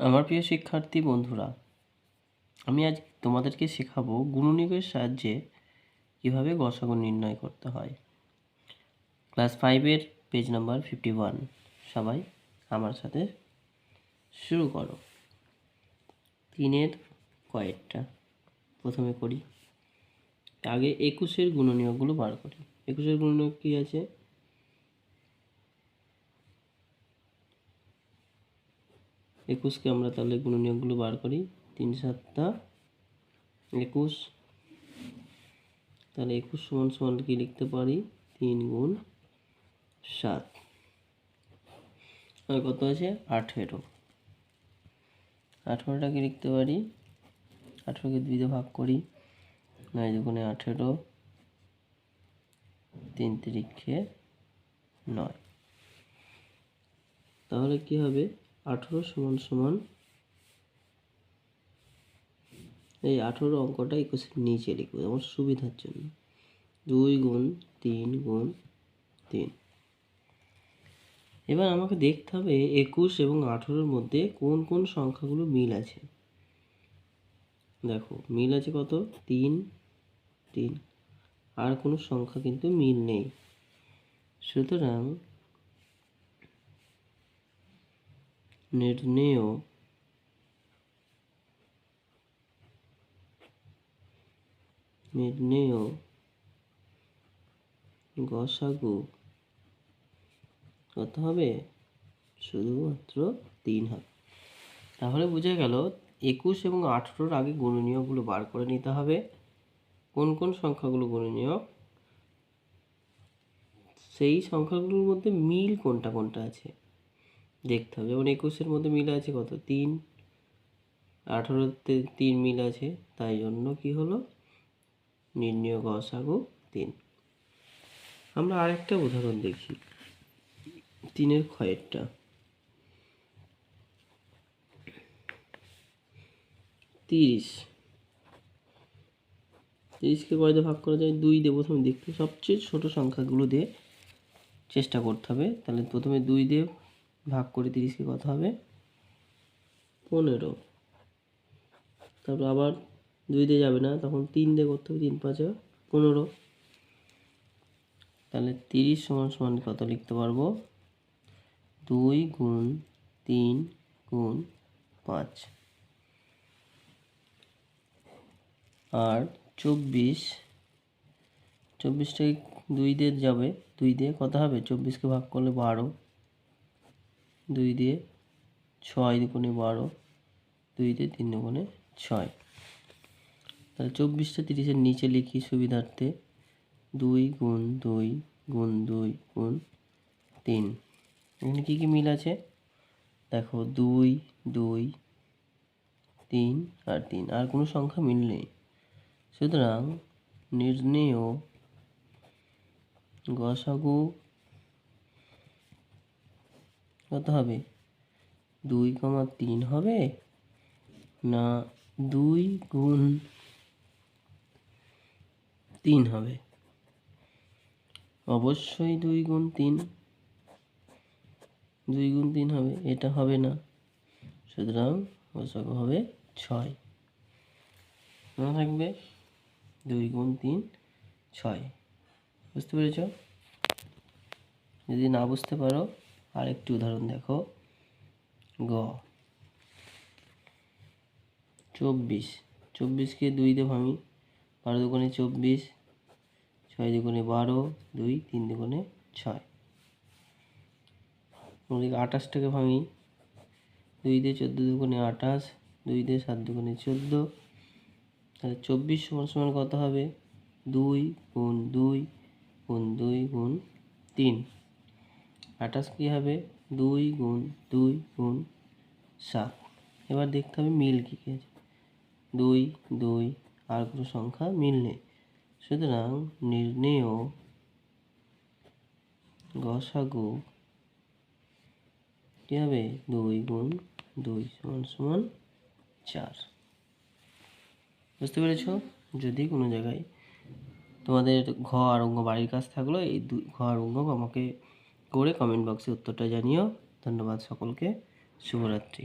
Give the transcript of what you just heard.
আমার প্রিয় শিক্ষার্থী বন্ধুরা, আমি আজ তোমাদেরকে শেখাবো গুণনীয়কের সাহায্যে কীভাবে গসাগু নির্ণয় করতে হয়। ক্লাস ফাইভের পেজ নাম্বার ফিফটি ওয়ান, সবাই আমার সাথে শুরু করো। তিনের কয়েকটা, প্রথমে করি। আগে একুশের গুণনীয়কগুলো বার করি। একুশের গুণনীয়ক কী আছে? একুশকে আমরা তাহলে গুণনীয়কগুলো বার করি। তিন সাতটা একুশ। তাহলে একুশ সমান সমান কি লিখতে পারি? তিন গুণ সাত। আর কত আছে? আঠেরো। আঠেরোটাকে লিখতে পারি? আঠেরোকে দুইতে ভাগ করি। নয় দুগুণে আঠেরো। তিন তিরিখে নয়। তাহলে কি হবে? আঠেরো সমান সমান এই আঠেরো অঙ্কটা একুশের নিচে লিখব আমার সুবিধার জন্য। দুই গুণ তিন গুণ তিন। এবার আমাকে দেখতে হবে একুশ এবং আঠেরোর মধ্যে কোন কোন সংখ্যাগুলো মিল আছে। দেখো, মিল আছে কত? তিন তিন। আর কোনো সংখ্যা কিন্তু মিল নেই। সুতরাং নির্ণেয় নির্ণেয় গসাগু কত হবে? শুধুমাত্র তিন হবে। তাহলে বোঝা গেল একুশ এবং আঠেরোর আগে গুণনীয়কগুলো বার করে নিতে হবে। কোন কোন সংখ্যাগুলো গুণনীয়ক? সেই সংখ্যাগুলোর মধ্যে মিল কোনটা কোনটা আছে? দেখতে হবে। যেমন একুশের মধ্যে মিল আছে কত? তিন। আঠেরোতে তিন মিল আছে। তাই জন্য কি হলো? নির্ণয় গসাগু তিন। আমরা আরেকটা উদাহরণ দেখি। তিনের ক্ষয়েরটা। তিরিশ। তিরিশকে কয়তে ভাগ করা যায় দুই দিয়ে প্রথমে দেখতে সবচেয়ে ছোট সংখ্যাগুলো দিয়ে চেষ্টা করতে হবে। তাহলে প্রথমে দুই দিয়ে ভাগ করে তিরিশকে কত হবে? পনেরো। তারপর আবার দুই দিয়ে যাবে না, তখন তিন দিয়ে করতে হবে, তিন পাঁচে পনেরো। তাহলে তিরিশ সমান সমান কত লিখতে পারব? দুই গুণ তিন গুণ পাঁচ। আর চব্বিশ, চব্বিশটাকে দুই দিয়ে যাবে দুই দিয়ে কত হবে? চব্বিশকে ভাগ করলে বারো। দুই দিয়ে ছয় দুগুণে বারো, দুই দিয়ে তিন দুগুণে ছয়। তাহলে চব্বিশটা তিরিশের নিচে লিখি সুবিধার্থে দুই গুণ দুই গুণ দুই গুণ তিন। এখানে কী কী মিল আছে? দেখো, দুই দুই, তিন আর তিন, আর কোনো সংখ্যা মিল নেই। সুতরাং নির্ণেয় গসাগু কত হবে? দুই কমা তিন হবে? না, দুই গুণ তিন হবে। অবশ্যই দুই গুণ তিন। দুই গুণ তিন হবে, এটা হবে না। সুতরাং গসাগু হবে ছয়। মনে থাকবে? দুই গুণ তিন, ছয়। বুঝতে পেরেছ? যদি না বুঝতে পারো আরেকটি উদাহরণ দেখো। গ। চব্বিশ। চব্বিশকে দুই দিয়ে ভাঙি। বারো দুগুণে চব্বিশ, ছয় দুগুণে বারো, দুই, তিন দুগুণে ছয়। ওদিকে আঠাশটাকে ভাঙি। দুই দিয়ে চোদ্দ দুগুণে আঠাশ, দুই দিয়ে সাত দুগুণে চোদ্দ। তাহলে চব্বিশ সমান সমান কত হবে? দুই গুণ দুই গুণ দুই গুণ তিন। আঠাশ কী হবে? দুই গুণ দুই গুণ সাত। এবার দেখতে হবে মিল কী কী আছে। দুই দুই, আর কোনো সংখ্যা মিল নেই। সুতরাং নির্ণেয় গসাগু কী হবে? দুই গুণ দুই সমান সমান চার। বুঝতে পেরেছ? যদি কোনো জায়গায় তোমাদের ঘ আর অঙ্গ বাড়ির কাজ থাকল, এই দুই ঘ আর অঙ্গ আমাকে করে কমেন্ট বক্সে উত্তরটা জানিও। ধন্যবাদ সকলকে। শুভরাত্রি।